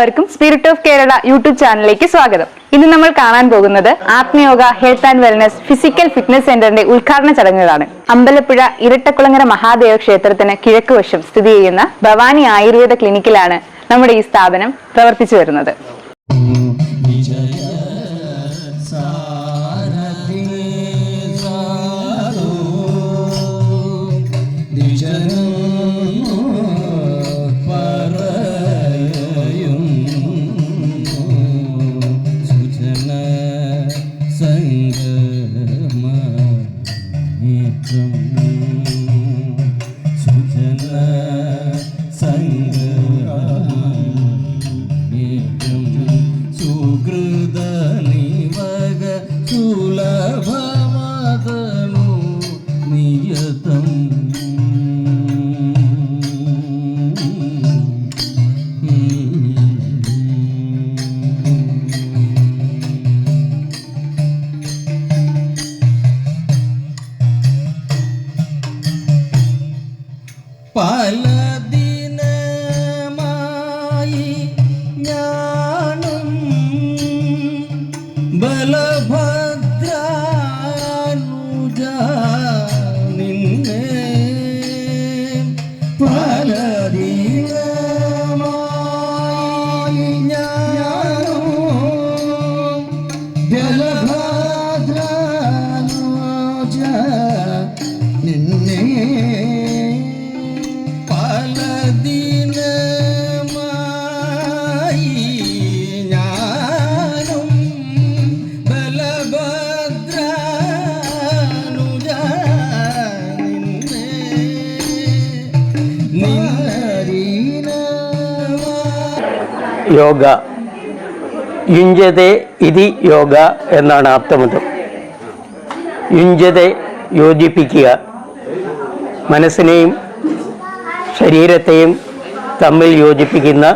എല്ലാവർക്കും spirit of Kerala YouTube ചാനലിലേക്ക് സ്വാഗതം. ഇന്ന് നമ്മൾ കാണാൻ പോകുന്നത് Athmayoga health and wellness physical fitness സെന്ററിന്റെ ഉദ്ഘാടന ചടങ്ങുകളാണ്. അമ്പലപ്പുഴ ഇരട്ടക്കുളങ്ങര മഹാദേവ ക്ഷേത്രത്തിന് കിഴക്ക് വശം സ്ഥിതി ചെയ്യുന്ന ഭവാനി ആയുർവേദ ക്ലിനിക്കിലാണ് നമ്മുടെ ഈ സ്ഥാപനം പ്രവർത്തിച്ചു വരുന്നത്. യോഗ. യുഞ്ചതേ ഇതി യോഗ എന്നാണ് ആപ്തമതം യുഞ്ചതെ യോജിപ്പിക്കുക. മനസ്സിനെയും ശരീരത്തെയും തമ്മിൽ യോജിപ്പിക്കുന്ന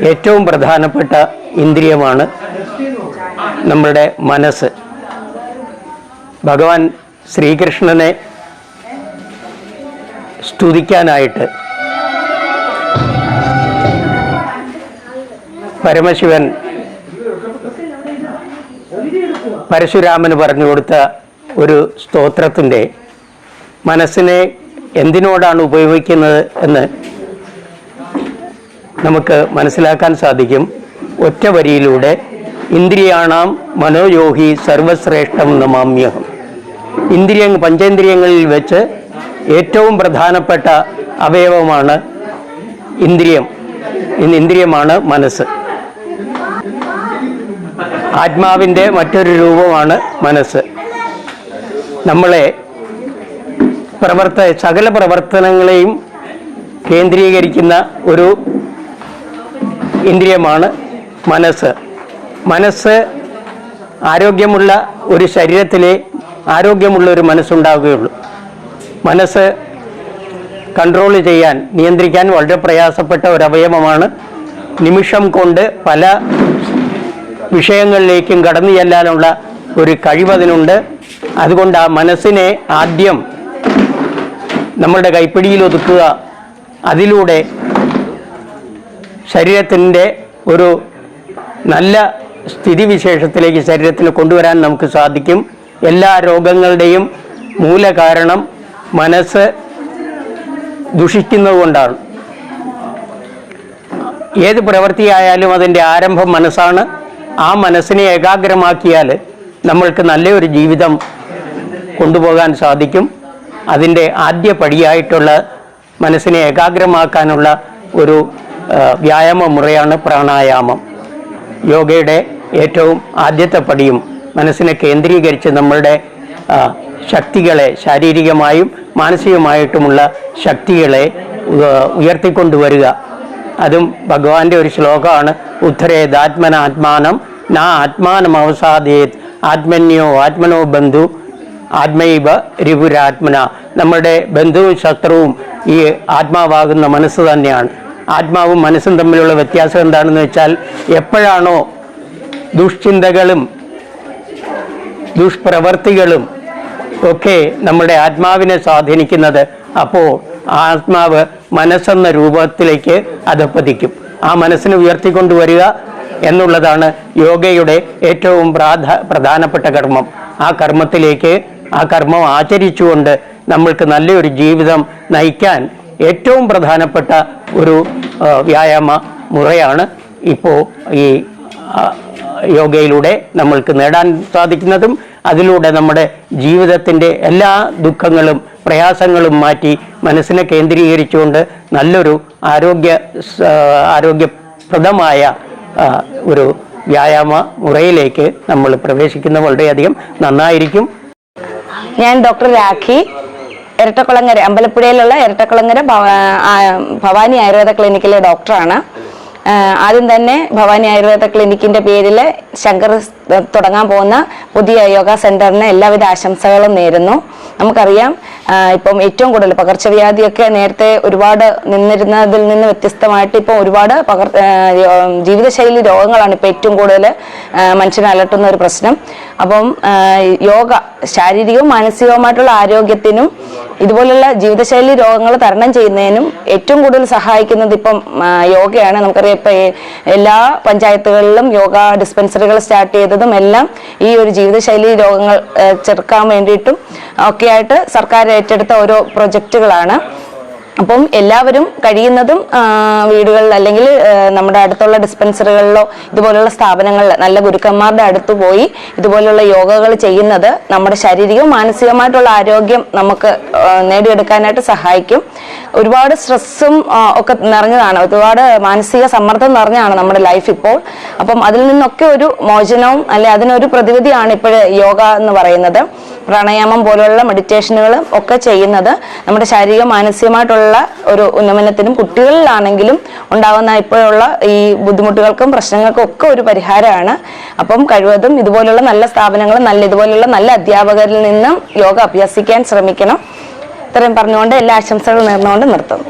ഏറ്റവും പ്രധാനപ്പെട്ട ഇന്ദ്രിയമാണ് നമ്മുടെ മനസ്സ്. ഭഗവാൻ ശ്രീകൃഷ്ണനെ സ്തുതിക്കാനായിട്ട് പരമശിവൻ പരശുരാമന് പറഞ്ഞു കൊടുത്ത ഒരു സ്തോത്രത്തിന്റെ മനസ്സിനെ എന്തിനോടാണ് ഉപയോഗിക്കുന്നത് എന്ന് നമുക്ക് മനസ്സിലാക്കാൻ സാധിക്കും. ഒറ്റ വരിയിലൂടെ ഇന്ദ്രിയാണാം മനോയോഗി സർവശ്രേഷ്ഠം നമാമ്യഹം. ഇന്ദ്രിയ പഞ്ചേന്ദ്രിയങ്ങളിൽ വെച്ച് ഏറ്റവും പ്രധാനപ്പെട്ട അവയവമാണ് ഇന്ദ്രിയം. ഇന്ദ്രിയമാണ് മനസ്സ്. ആത്മാവിന്റെ മറ്റൊരു രൂപമാണ് മനസ്സ്. നമ്മളെ പ്രവർത്ത സകല പ്രവർത്തനങ്ങളെയും കേന്ദ്രീകരിക്കുന്ന ഒരു ഇന്ദ്രിയമാണ് മനസ്സ്. മനസ്സ് ആരോഗ്യമുള്ള ഒരു ശരീരത്തിലെ ആരോഗ്യമുള്ള ഒരു മനസ്സുണ്ടാവുകയുള്ളൂ. മനസ്സ് കൺട്രോൾ ചെയ്യാൻ നിയന്ത്രിക്കാൻ വളരെ പ്രയാസപ്പെട്ട ഒരു അവയവമാണ്. നിമിഷം കൊണ്ട് പല വിഷയങ്ങളിലേക്കും കടന്നു ചെല്ലാനുള്ള ഒരു കഴിവതിനുണ്ട് അതുകൊണ്ട് ആ മനസ്സിനെ ആദ്യം നമ്മളുടെ കൈപ്പിടിയിൽ ഒതുക്കുക. അതിലൂടെ ശരീരത്തിന്റെ ഒരു നല്ല സ്ഥിതിവിശേഷത്തിലേക്ക് ശരീരത്തിന് കൊണ്ടുവരാൻ നമുക്ക് സാധിക്കും. എല്ലാ രോഗങ്ങളുടെയും മൂലകാരണം മനസ്സ് ദുഷിക്കുന്നത് കൊണ്ടാണ്. ഏത് പ്രവൃത്തിയായാലും അതിന്റെ ആരംഭം മനസ്സാണ്. ആ മനസ്സിനെ ഏകാഗ്രമാക്കിയാൽ നമ്മൾക്ക് നല്ലൊരു ജീവിതം കൊണ്ടുപോകാൻ സാധിക്കും. അതിന്റെ ആദ്യ പടിയായിട്ടുള്ള മനസ്സിനെ ഏകാഗ്രമാക്കാനുള്ള ഒരു വ്യായാമ മുറയാണ് പ്രാണായാമം. യോഗയുടെ ഏറ്റവും ആദ്യത്തെ പടിയും മനസ്സിനെ കേന്ദ്രീകരിച്ച് നമ്മളുടെ ശക്തികളെ ശാരീരികമായും മാനസികമായിട്ടുമുള്ള ശക്തികളെ ഉയർത്തിക്കൊണ്ടുവരിക. അതും ഭഗവാന്റെ ഒരു ശ്ലോകമാണ് ഉദ്ധരേദാത്മന ആത്മാനം നാ ആത്മാനം അവസാദേത് ആത്മന്യോ ആത്മനോ ബന്ധു ആത്മൈവ രിപുരാത്മന നമ്മുടെ ബന്ധുവും ശത്രുവും ഈ ആത്മാവാകുന്ന മനസ്സ് തന്നെയാണ്. ആത്മാവും മനസ്സും തമ്മിലുള്ള വ്യത്യാസം എന്താണെന്ന് വെച്ചാൽ എപ്പോഴാണോ ദുഷ്ചിന്തകളും ദുഷ്പ്രവർത്തികളും ഒക്കെ നമ്മുടെ ആത്മാവിനെ സ്വാധീനിക്കുന്നത് അപ്പോൾ ആത്മാവ് മനസ്സെന്ന രൂപത്തിലേക്ക് അധപ്പതിക്കും. ആ മനസ്സിനെ ഉയർത്തിക്കൊണ്ടുവരിക എന്നുള്ളതാണ് യോഗയുടെ ഏറ്റവും പ്രാധ പ്രധാനപ്പെട്ട കർമ്മം. ആ കർമ്മത്തിലേക്ക് ആ കർമ്മം ആചരിച്ചുകൊണ്ട് നമ്മൾക്ക് നല്ലൊരു ജീവിതം നയിക്കാൻ ഏറ്റവും പ്രധാനപ്പെട്ട ഒരു വ്യായാമ മുറയാണ് ഇപ്പോൾ ഈ യോഗയിലൂടെ നമ്മൾക്ക് നേടാൻ സാധിക്കുന്നതും അതിലൂടെ നമ്മുടെ ജീവിതത്തിന്റെ എല്ലാ ദുഃഖങ്ങളും പ്രയാസങ്ങളും മാറ്റി മനസ്സിനെ കേന്ദ്രീകരിച്ചുകൊണ്ട് നല്ലൊരു ആരോഗ്യ ആരോഗ്യപ്രദമായ ഒരു വ്യായാമ മുറയിലേക്ക് നമ്മൾ പ്രവേശിക്കുന്ന വളരെയധികം നന്നായിരിക്കും. ഞാൻ ഡോക്ടർ രാഖി ഇരട്ടക്കുളങ്ങര അമ്പലപ്പുഴയിലുള്ള ഇരട്ടക്കുളങ്ങര ഭവാനി ആയുർവേദ ക്ലിനിക്കിലെ ഡോക്ടറാണ്. ആദ്യം തന്നെ ഭവാനി ആയുർവേദ ക്ലിനിക്കിന്റെ പേരിൽ ശങ്കർ തുടങ്ങാൻ പോകുന്ന പുതിയ യോഗ സെന്ററിന് എല്ലാവിധ ആശംസകളും നേരുന്നു. നമുക്കറിയാം ഇപ്പം ഏറ്റവും കൂടുതൽ പകർച്ചവ്യാധിയൊക്കെ നേരത്തെ ഒരുപാട് നിന്നിരുന്നതിൽ നിന്ന് വ്യത്യസ്തമായിട്ട് ഇപ്പം ഒരുപാട് പകർ ജീവിതശൈലി രോഗങ്ങളാണ് ഇപ്പം ഏറ്റവും കൂടുതൽ മനുഷ്യനെ അലട്ടുന്ന ഒരു പ്രശ്നം. അപ്പം യോഗ ശാരീരികവും മാനസികവുമായിട്ടുള്ള ആരോഗ്യത്തിനും ഇതുപോലുള്ള ജീവിതശൈലി രോഗങ്ങൾ തരണം ചെയ്യുന്നതിനും ഏറ്റവും കൂടുതൽ സഹായിക്കുന്നത് ഇപ്പം യോഗയാണ്. നമുക്കറിയാം ഇപ്പം എല്ലാ പഞ്ചായത്തുകളിലും യോഗ ഡിസ്പെൻസറികൾ സ്റ്റാർട്ട് ചെയ്തതും എല്ലാം ഈ ഒരു ജീവിതശൈലി രോഗങ്ങൾ ചെറുക്കാൻ വേണ്ടിയിട്ടും ഒക്കെയായിട്ട് സർക്കാർ ഏറ്റെടുത്ത ഓരോ പ്രൊജക്റ്റുകളാണ് അപ്പം എല്ലാവരും കഴിയുന്നതും വീടുകളിൽ അല്ലെങ്കിൽ നമ്മുടെ അടുത്തുള്ള ഡിസ്പെൻസറികളിലോ ഇതുപോലുള്ള സ്ഥാപനങ്ങളിൽ നല്ല ഗുരുക്കന്മാരുടെ അടുത്ത് പോയി ഇതുപോലുള്ള യോഗകൾ ചെയ്യുന്നത് നമ്മുടെ ശാരീരികവും മാനസികമായിട്ടുള്ള ആരോഗ്യം നമുക്ക് നേടിയെടുക്കാനായിട്ട് സഹായിക്കും. ഒരുപാട് സ്ട്രെസ്സും ഒക്കെ നിറഞ്ഞതാണ്. ഒരുപാട് മാനസിക സമ്മർദ്ദം നിറഞ്ഞാണ് നമ്മുടെ ലൈഫ് ഇപ്പോൾ. അപ്പം അതിൽ നിന്നൊക്കെ ഒരു മോചനവും അല്ലെ അതിനൊരു പ്രതിവിധിയാണ് ഇപ്പോൾ യോഗ എന്ന് പറയുന്നത്. പ്രാണായാമം പോലുള്ള മെഡിറ്റേഷനുകൾ ഒക്കെ ചെയ്യുന്നത് നമ്മുടെ ശാരീരിക മാനസികമായിട്ടുള്ള ഒരു ഉന്നമനത്തിനും കുട്ടികളിലാണെങ്കിലും ഉണ്ടാകുന്ന ഇപ്പോഴുള്ള ഈ ബുദ്ധിമുട്ടുകൾക്കും പ്രശ്നങ്ങൾക്കും ഒക്കെ ഒരു പരിഹാരമാണ്. അപ്പം കഴിവതും ഇതുപോലുള്ള നല്ല സ്ഥാപനങ്ങൾ നല്ല ഇതുപോലുള്ള നല്ല അധ്യാപകരിൽ നിന്നും യോഗ അഭ്യസിക്കാൻ ശ്രമിക്കണം. ഇത്രയും പറഞ്ഞുകൊണ്ട് എല്ലാ ആശംസകളും നേർന്നുകൊണ്ട് നിർത്തുന്നു.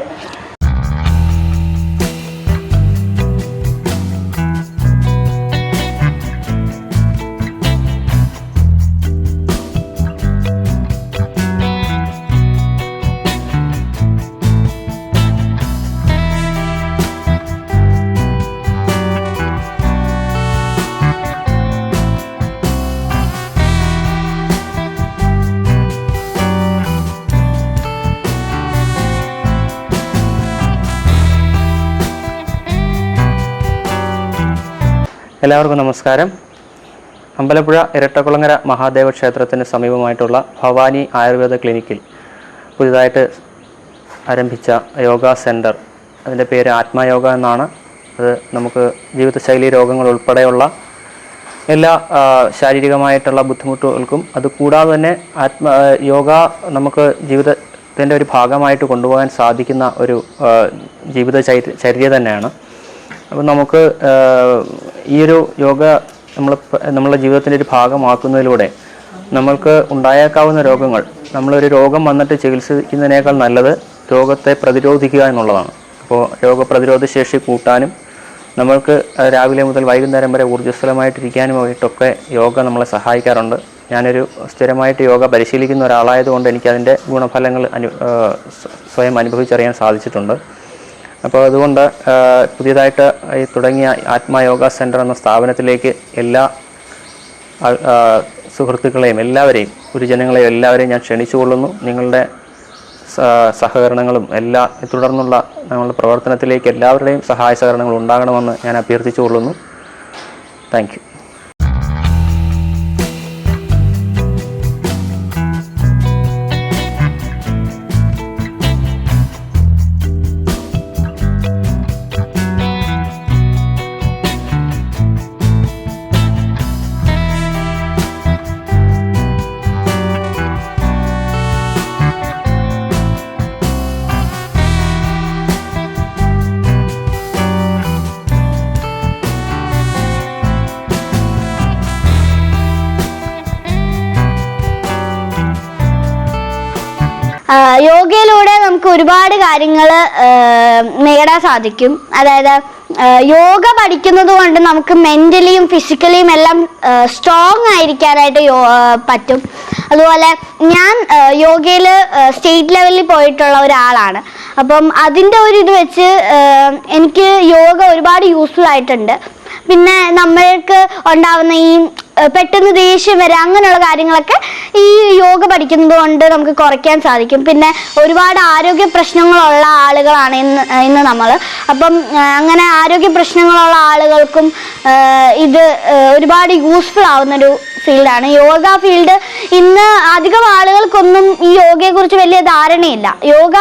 എല്ലാവർക്കും നമസ്കാരം. അമ്പലപ്പുഴ ഇരട്ടക്കുളങ്ങര മഹാദേവ ക്ഷേത്രത്തിന് സമീപമായിട്ടുള്ള ഭവാനി ആയുർവേദ ക്ലിനിക്കിൽ പുതിയതായിട്ട് ആരംഭിച്ച യോഗ സെന്റർ അതിന്റെ പേര് ആത്മയോഗ എന്നാണ്. അത് നമുക്ക് ജീവിതശൈലി രോഗങ്ങൾ ഉൾപ്പെടെയുള്ള എല്ലാ ശാരീരികമായിട്ടുള്ള ബുദ്ധിമുട്ടുകൾക്കും അത് കൂടാതെ തന്നെ ആത്മ യോഗ നമുക്ക് ജീവിതത്തിന്റെ ഒരു ഭാഗമായിട്ട് കൊണ്ടുപോകാൻ സാധിക്കുന്ന ഒരു ജീവിത ചര്യ തന്നെയാണ്. അപ്പോൾ നമുക്ക് ഈ ഒരു യോഗ നമ്മൾ നമ്മളെ ജീവിതത്തിന്റെ ഒരു ഭാഗമാക്കുന്നതിലൂടെ നമ്മൾക്ക് ഉണ്ടായേക്കാവുന്ന രോഗങ്ങൾ നമ്മളൊരു രോഗം വന്നിട്ട് ചികിത്സിക്കുന്നതിനേക്കാൾ നല്ലത് രോഗത്തെ പ്രതിരോധിക്കുക എന്നുള്ളതാണ്. അപ്പോൾ രോഗപ്രതിരോധ ശേഷി കൂട്ടാനും നമ്മൾക്ക് രാവിലെ മുതൽ വൈകുന്നേരം വരെ ഊർജസ്വലമായിട്ടിരിക്കാനും ആയിട്ടൊക്കെ യോഗ നമ്മളെ സഹായിക്കാറുണ്ട്. ഞാനൊരു സ്ഥിരമായിട്ട് യോഗ പരിശീലിക്കുന്ന ഒരാളായതുകൊണ്ട് എനിക്കതിന്റെ ഗുണഫലങ്ങൾ അനു സ്വയം അനുഭവിച്ചറിയാൻ സാധിച്ചിട്ടുണ്ട്. അപ്പോൾ അതുകൊണ്ട് പുതിയതായിട്ട് ഈ തുടങ്ങിയ ആത്മയോഗ സെന്റർ എന്ന സ്ഥാപനത്തിലേക്ക് എല്ലാ സുഹൃത്തുക്കളെയും എല്ലാവരെയും ഗുരുജനങ്ങളെയും എല്ലാവരെയും ഞാൻ ക്ഷണിച്ചുകൊള്ളുന്നു. നിങ്ങളുടെ സഹകരണങ്ങളും എല്ലാ തുടർന്നുള്ള ഞങ്ങളുടെ പ്രവർത്തനത്തിലേക്ക് എല്ലാവരുടെയും സഹായ സഹകരണങ്ങൾ ഉണ്ടാകണമെന്ന് ഞാൻ അഭ്യർത്ഥിച്ചുകൊള്ളുന്നു. താങ്ക് യോഗയിലൂടെ നമുക്ക് ഒരുപാട് കാര്യങ്ങൾ നേടാൻ സാധിക്കും. അതായത് യോഗ പഠിക്കുന്നത് കൊണ്ട് നമുക്ക് മെന്റലിയും ഫിസിക്കലിയും എല്ലാം സ്ട്രോങ് ആയിരിക്കാനായിട്ട് പറ്റും. അതുപോലെ ഞാൻ യോഗയിൽ സ്റ്റേറ്റ് ലെവലിൽ പോയിട്ടുള്ള ഒരാളാണ്. അപ്പം അതിന്റെ ഒരു ഇത് വെച്ച് എനിക്ക് യോഗ ഒരുപാട് യൂസ്ഫുൾ ആയിട്ടുണ്ട്. പിന്നെ നമ്മൾക്ക് ഉണ്ടാവുന്ന ഈ പെട്ടെന്ന് ദേഷ്യം വരാം അങ്ങനെയുള്ള കാര്യങ്ങളൊക്കെ ഈ യോഗ പഠിക്കുന്നത് കൊണ്ട് നമുക്ക് കുറയ്ക്കാൻ സാധിക്കും. പിന്നെ ഒരുപാട് ആരോഗ്യ പ്രശ്നങ്ങളുള്ള ആളുകളാണ് ഇന്ന് ഇന്ന് നമ്മൾ. അപ്പം അങ്ങനെ ആരോഗ്യ പ്രശ്നങ്ങളുള്ള ആളുകൾക്കും ഇത് ഒരുപാട് യൂസ്ഫുൾ ആവുന്നൊരു ഫീൽഡാണ്. യോഗ ഫീൽഡ് ഇന്ന് അധികം ആളുകൾക്കൊന്നും ഈ യോഗയെക്കുറിച്ച് വലിയ ധാരണയില്ല. യോഗ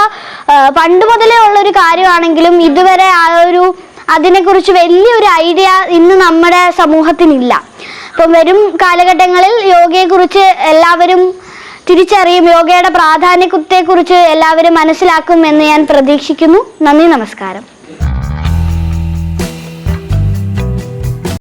പണ്ട് മുതലേ ഉള്ളൊരു കാര്യമാണെങ്കിലും ഇതുവരെ ആ ഒരു അതിനെക്കുറിച്ച് വലിയൊരു ഐഡിയ ഇന്ന് നമ്മുടെ സമൂഹത്തിനില്ല. അപ്പം വരും കാലഘട്ടങ്ങളിൽ യോഗയെക്കുറിച്ച് എല്ലാവരും തിരിച്ചറിയും യോഗയുടെ പ്രാധാന്യത്തെക്കുറിച്ച് എല്ലാവരും മനസ്സിലാക്കും എന്ന് ഞാൻ പ്രതീക്ഷിക്കുന്നു. നന്ദി നമസ്കാരം.